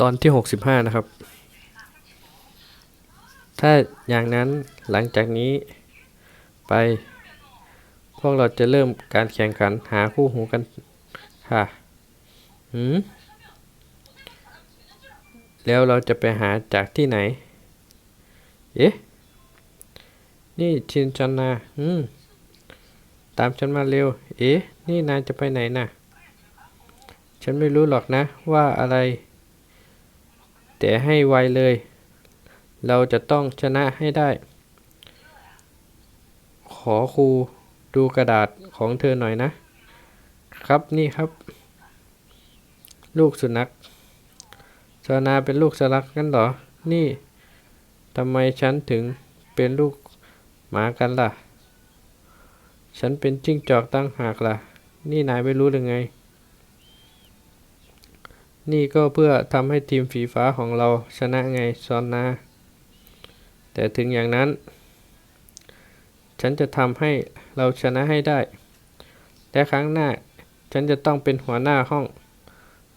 ตอนที่ 65 นะครับ ถ้าอย่างนั้นหลังจากนี้ไป พวกเราจะเริ่มการแข่งขันหาคู่หูกันค่ะหืมแล้วเราจะไปหาจากที่ไหน เอ๊ะ นี่ชินจันนาอืม ตามฉันมาเร็ว เอ๊ะ นี่นายจะไปไหนน่ะ ฉันไม่รู้หรอกนะว่าอะไร แต่ให้ไวเลย เราจะต้องชนะให้ได้ ขอครูดูกระดาษของเธอหน่อยนะ ครับนี่ครับ ลูกสุนัขสนาเป็นลูกสลักกันเหรอ นี่ทำไมฉันถึงเป็นลูกหมากันล่ะ ฉันเป็นจิ้งจอกตั้งหากล่ะ นี่นายไม่รู้หรือไง นี่ก็เพื่อทำให้ทีมฝีฟ้าของเราชนะไงซอนนา แต่ถึงอย่างนั้น ฉันจะทำให้เราชนะให้ได้ และครั้งหน้าฉันจะต้องเป็นหัวหน้าห้อง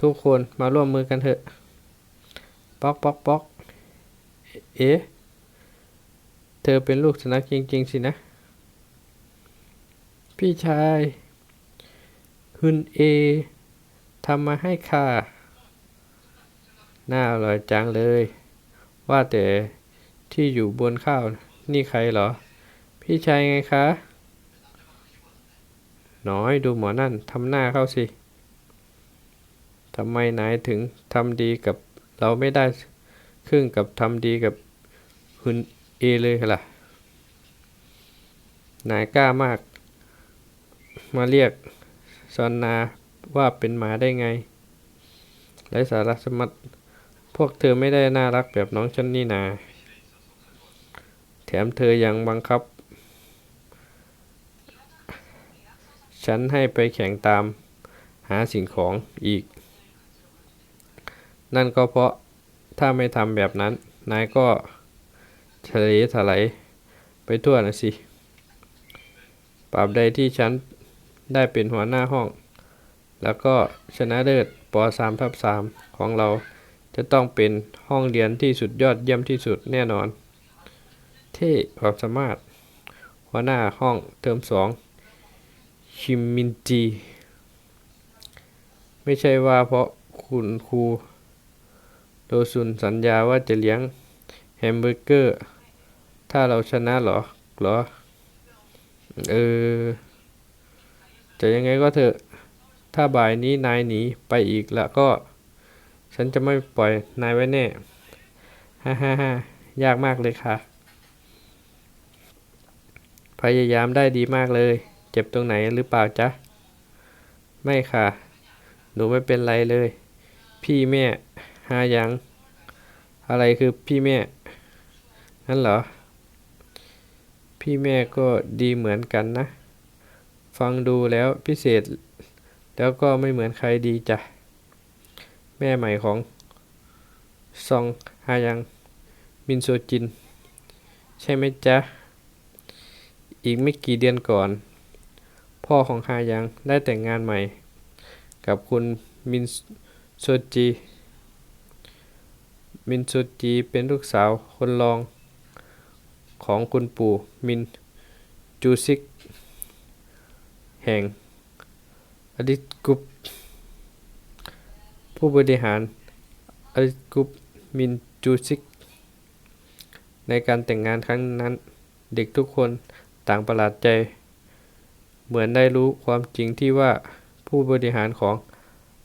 ทุกคนมาร่วมมือกันเถอะป๊อกป๊อกป๊อกเอ๊ะเธอเป็นลูกสุนัขจริง ๆ สินะ พี่ชายคุณเอทำมาให้ค่ะ น่าอร่อยจังเลย ว่าแต่ที่อยู่บนข้าวนี่ใครเหรอ พี่ชายไงคะ น้อยดูหมอนั่นทำหน้าเข้าสิทำไมนายถึงทำดีกับเราไม่ได้ครึ่งกับทำดีกับคุณเอเลยล่ะ นายกล้ามาก มาเรียกซอนนาว่าเป็นหมาได้ไงไรสาระสมัด พวกเธอไม่ได้น่ารักแบบน้องฉันนี่นา แถมเธอยังบังคับ ฉันให้ไปแข่งตามหาสิ่งของอีก นั่นก็เพราะถ้าไม่ทำแบบนั้น นายก็ทะเลถลายไปทั่วนะสิปราบใดที่ฉันได้เป็นหัวหน้าห้อง แล้วก็ชนะเลิศป .3 ทับ3ของเรา จะต้องเป็นห้องเรียนที่สุดยอดเยี่ยมที่สุดแน่นอนเท่ความสามารถ หัวหน้าห้องเทอมสองชิมมินจี ไม่ใช่ว่าเพราะคุณครูโดซุนสัญญาว่าจะเลี้ยงแฮมเบอร์เกอร์ ถ้าเราชนะหรอหรอ เออ จะยังไงก็เถอะ ถ้าบ่ายนี้นายหนีไปอีกแล้วก็ ฉันจะไม่ปล่อยนายไว้แน่ ฮ่าฮ่าฮ่ายากมากเลยค่ะ พยายามได้ดีมากเลย เจ็บตรงไหนหรือเปล่าจ๊ะ ไม่ค่ะ หนูไม่เป็นไรเลย พี่แม่หายัง อะไรคือพี่แม่ นั่นเหรอ พี่แม่ก็ดีเหมือนกันนะ ฟังดูแล้วพิเศษ แล้วก็ไม่เหมือนใครดีจ้ะ แม่ใหม่ของซองฮายังมินโซจิน ใช่ไหมจ๊ะ อีกไม่กี่เดือนก่อน พ่อของฮายังได้แต่งงานใหม่ กับคุณมินโซจิ มินโซจิเป็นลูกสาวคนรองของคุณปู่มินจูซิก แห่งอดิตกรุ๊ป ผู้บริหารอดิตกรุ๊ปมินจูซิก ในการแต่งงานครั้งนั้น เด็กทุกคนต่างประหลาดใจ เหมือนได้รู้ความจริงที่ว่าผู้บริหารของ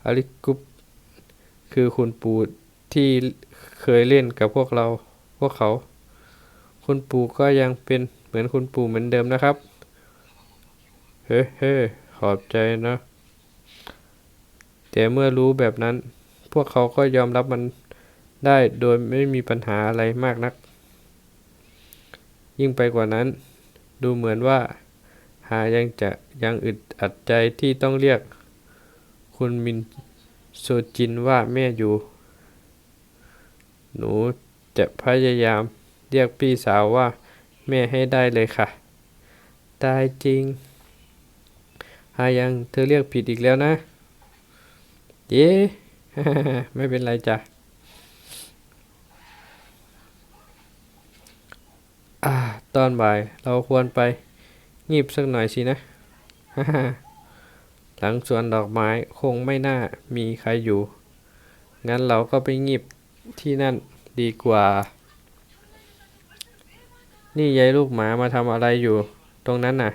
อลิกรุ๊ปคือคุณปู่ที่เคยเล่นกับพวกเราพวกเขา คุณปู่ก็ยังเป็นเหมือนคุณปู่เหมือนเดิมนะครับ เฮ้เฮ้ขอบใจนะ แต่เมื่อรู้แบบนั้น พวกเขาก็ยอมรับมันได้โดยไม่มีปัญหาอะไรมากนัก ยิ่งไปกว่านั้น ดูเหมือนว่า หายังจะยังอึดอัดใจที่ต้องเรียก คุณมินโซจินว่าแม่อยู่ หนูจะพยายามเรียกพี่สาวว่า แม่ให้ได้เลยค่ะ ตายจริง หายังเธอเรียกผิดอีกแล้วนะ เย้ไม่เป็นไรจ้ะตอนบ่ายเราควรไปงีบสักหน่อยสินะ หลังสวนดอกไม้คงไม่น่ามีใครอยู่ งั้นเราก็ไปงีบที่นั่นดีกว่า นี่ยายลูกหมามาทำอะไรอยู่ตรงนั้นน่ะ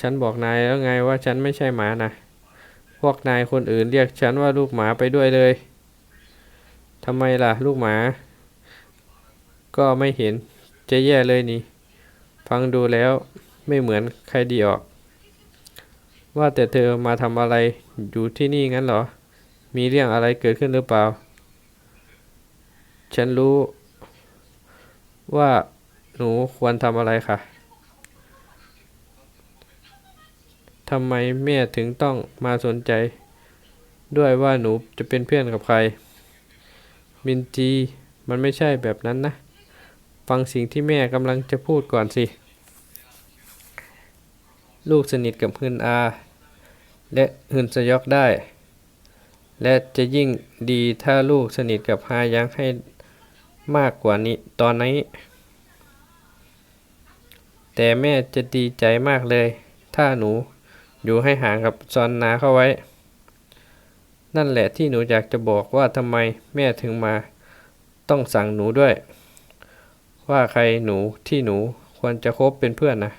ฉันบอกนายแล้วไงว่าฉันไม่ใช่หมานะ่ะ พวกนายคนอื่นเรียกฉันว่าลูกหมาไปด้วยเลยทำไมล่ะลูกหมา ก็ไม่เห็นจะแย่เลยนี่ ฟังดูแล้วไม่เหมือนใครดีออก ว่าแต่เธอมาทำอะไรอยู่ที่นี่งั้นเหรอ มีเรื่องอะไรเกิดขึ้นหรือเปล่า ฉันรู้ว่าหนูควรทำอะไรค่ะ ทำไมแม่ถึงต้องมาสนใจ ด้วยว่าหนูจะเป็นเพื่อนกับใคร มินจีมันไม่ใช่แบบนั้นนะ ฟังสิ่งที่แม่กำลังจะพูดก่อนสิ ลูกสนิทกับฮึนอา และฮึนสยอกได้ และจะยิ่งดีถ้าลูกสนิทกับฮายังให้มากกว่านี้ตอนนี้ แต่แม่จะดีใจมากเลย ถ้าหนู อยู่ให้ห่างกับซอนนาเข้าไว้ นั่นแหละที่หนูอยากจะบอกว่าทำไมแม่ถึงมา ต้องสั่งหนูด้วย ว่าใครหนูที่หนูควรจะคบเป็นเพื่อนนะ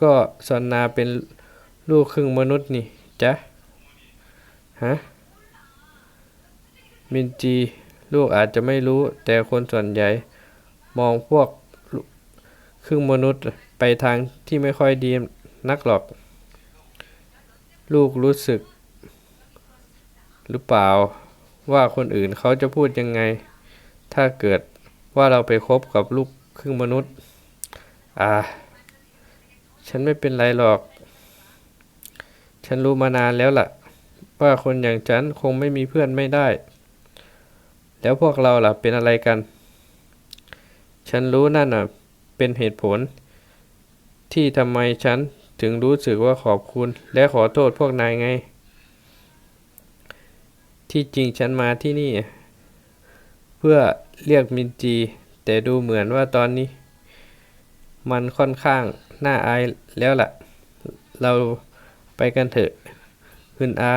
ก็ซอนนาเป็นลูกครึ่งมนุษย์นี่จ๊ะฮะมินจีลูกอาจจะไม่รู้แต่คนส่วนใหญ่ มองพวกลูกครึ่งมนุษย์ไปทางที่ไม่ค่อยดี นักหรอก ลูกรู้สึก หรือเปล่าว่าคนอื่นเขาจะพูดยังไง ถ้าเกิดว่าเราไปคบกับลูกครึ่งมนุษย์ อ่า ฉันไม่เป็นไรหรอก ฉันรู้มานานแล้วล่ะ ว่าคนอย่างฉันคงไม่มีเพื่อนไม่ได้ แล้วพวกเราล่ะเป็นอะไรกัน ฉันรู้นั่นน่ะเป็นเหตุผล ที่ทำไมฉัน ถึงรู้สึกว่าขอบคุณ และขอโทษพวกนายไง ที่จริงฉันมาที่นี่ เพื่อเรียกมินจี แต่ดูเหมือนว่าตอนนี้ มันค่อนข้างน่าอายแล้วล่ะ เราไปกันเถอะคุณอา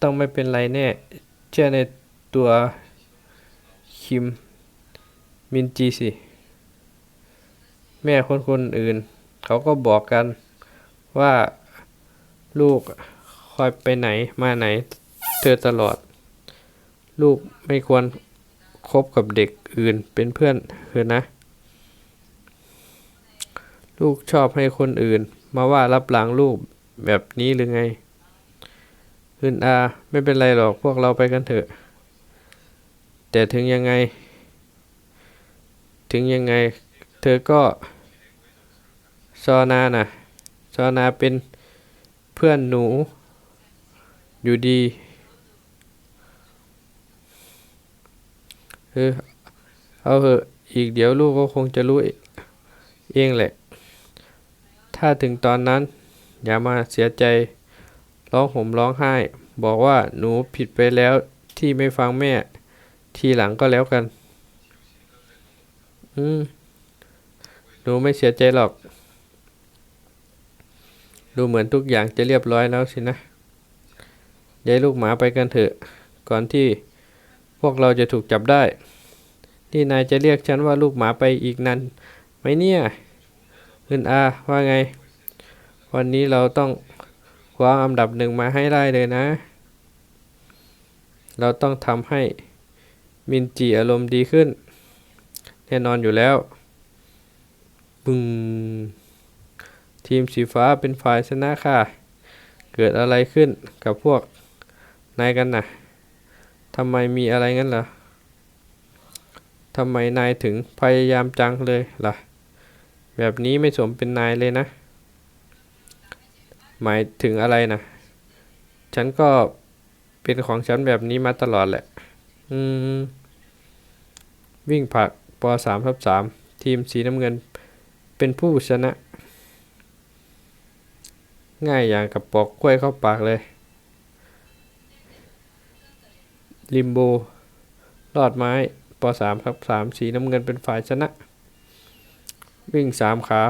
ต้องไม่เป็นไรแน่ เชื่อในตัวคิมมินจีสิ แม่คนคนอื่น เขาก็บอกกันว่าลูกคอยไปไหนมาไหน เธอตลอด ลูกไม่ควรคบกับเด็กอื่นเป็นเพื่อนเธอนะ ลูกชอบให้คนอื่น มาว่ารับหลังลูกแบบนี้หรือไงคืนอาไม่เป็นไรหรอกพวกเราไปกันเถอะ แต่ถึงยังไง ถึงยังไง ธอก็ซอนานะซอนาเป็นเพื่อนหนูอยู่ดีเออเอาเหอะอีกเดี๋ยวลูกก็คงจะรู้เองแหละ ถ้าถึงตอนนั้น อย่ามาเสียใจร้องห่มร้องไห้ บอกว่าหนูผิดไปแล้วที่ไม่ฟังแม่ ทีหลังก็แล้วกัน อืม หนูไม่เสียใจหรอก ดูเหมือนทุกอย่างจะเรียบร้อยแล้วสินะยายลูกหมาไปกันเถอะ ก่อนที่พวกเราจะถูกจับได้นี่นายจะเรียกฉันว่าลูกหมาไปอีกนั้นไหมเนี่ยคุณอาว่าไง วันนี้เราต้องคว้าอันดับหนึ่งมาให้ได้เลยนะ เราต้องทำให้มินจีอารมณ์ดีขึ้น แน่นอนอยู่แล้ว บึงทีมสีฟ้าเป็นฝ่ายชนะค่ะ เกิดอะไรขึ้นกับพวกนายกันนะทำไมมีอะไรงั้นเหรอทำไมนายถึงพยายามจังเลยล่ะ แบบนี้ไม่สมเป็นนายเลยนะ หมายถึงอะไรนะ ฉันก็เป็นของฉันแบบนี้มาตลอดแหละ อืม วิ่งผักปสามทับสามทีมสีน้ำเงิน เป็นผู้ชนะ ง่ายอย่างกับปอกกล้วยเข้าปากเลยริมโบลอดไม้ปสามครับสามสีน้ำเงินเป็นฝ่ายชนะ วิ่งสามขา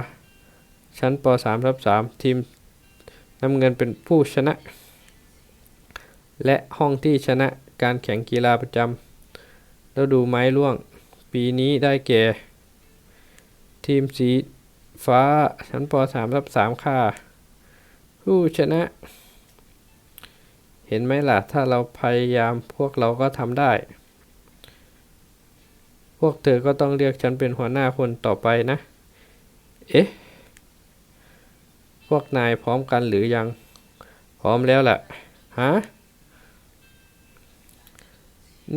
ชั้นปสามทับสามทีมน้ำเงินเป็นผู้ชนะ และห้องที่ชนะการแข่งกีฬาประจำแล้วดูไม้ร่วง ปีนี้ได้แก่ ทีมสี ฟ้าชั้นปสามทับสามค่ะ ผู้ชนะ เห็นไหมล่ะ ถ้าเราพยายามพวกเราก็ทำได้ พวกเธอก็ต้องเรียกฉันเป็นหัวหน้าคนต่อไปนะ เอ๊ะ พวกนายพร้อมกันหรือยัง พร้อมแล้วแหละฮะ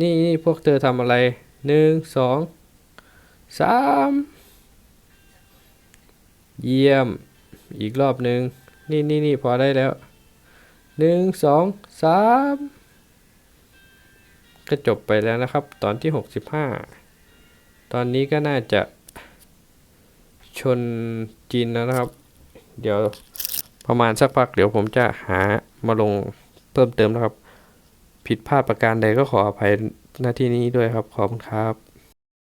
นี่พวกเธอทำอะไรหนึ่งสองสาม เยี่ยม อีกรอบหนึ่งนี่นี่นี่พอได้แล้วหนึ่งสองสามก็จบไปแล้วนะครับ ตอนที่หกสิบห้าตอนนี้ก็น่าจะชนจีนแล้วนะครับ เดี๋ยวประมาณสักพักเดี๋ยวผมจะหามาลงเพิ่มเติมนะครับ ผิดพลาดประการใดก็ขออภัยหน้าที่นี้ด้วยครับ ขอบคุณครับ